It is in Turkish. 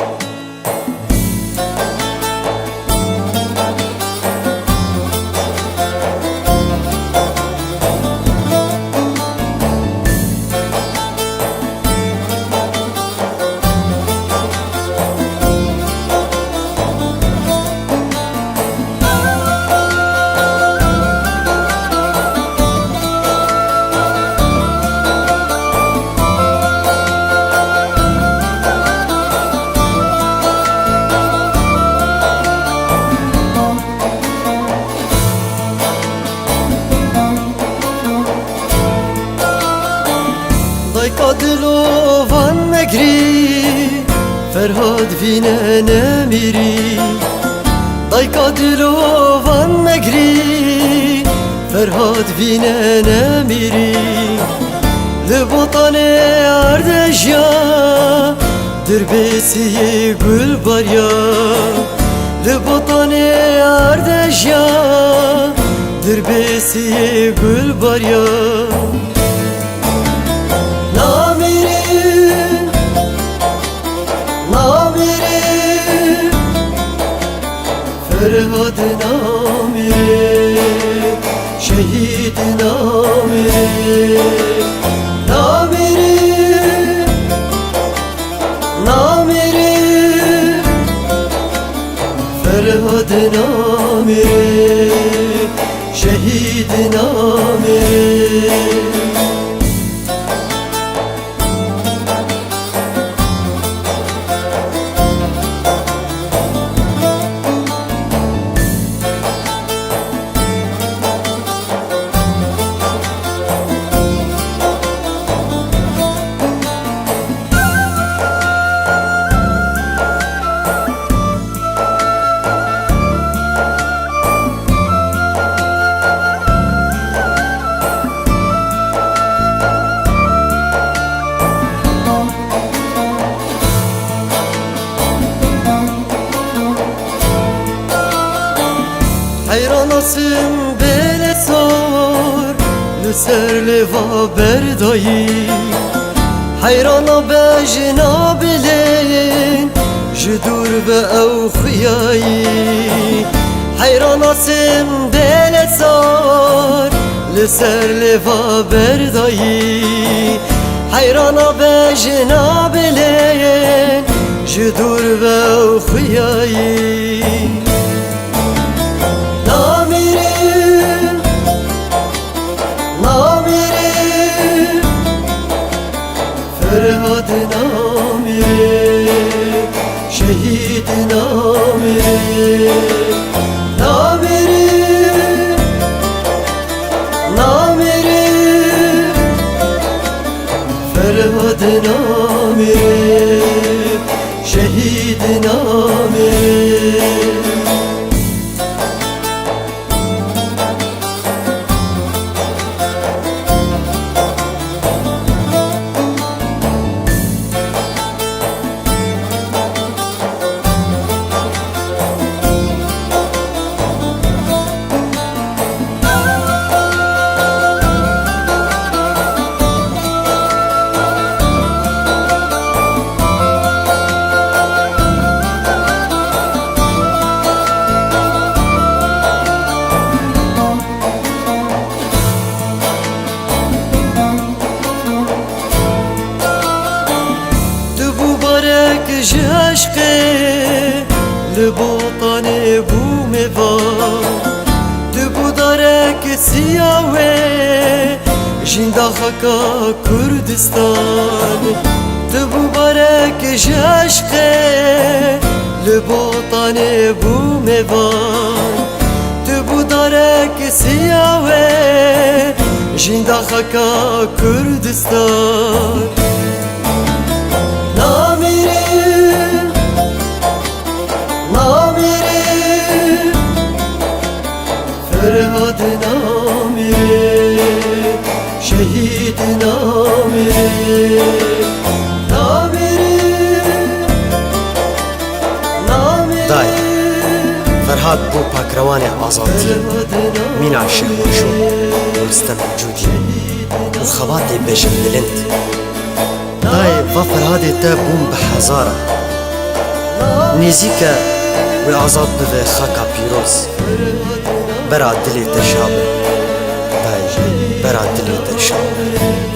음. Daj Kadilovan megri Ferhad vine nemiri Daj Kadilovan megri Ferhad vine nemiri Libotane ardejya Dirbesiye gül barya. Libotane ardejya Dirbesiye gül barya. Namirin Şehit Namirin Namirin Namirin Ferhat Namirin Şehit Namirin Hayranasın bele sor. Lüser leva berdayı Hayrana bejna bilin Jidur ve evxiyayı Hayranasın bele sor. Lüser leva berdayı Hayrana bejna bilin Jidur ve evxiyayı Seyyidina Amir ji aşkê li botanê bû mêva di gudarekê siya wê jîn daxeka kurdistan di bûbarekê ji aşkê li botanê bû mêva di داي فرهاد بو باكرواني ازاتي مين عشق وشو ورستم وجودي وخباتي بيشم بلند داي وفرهادي تا بوم بحزارة نيزيكا وعزاب بذي خاكا بيروز برا دلي تشابه. داي برا دلي تشابه.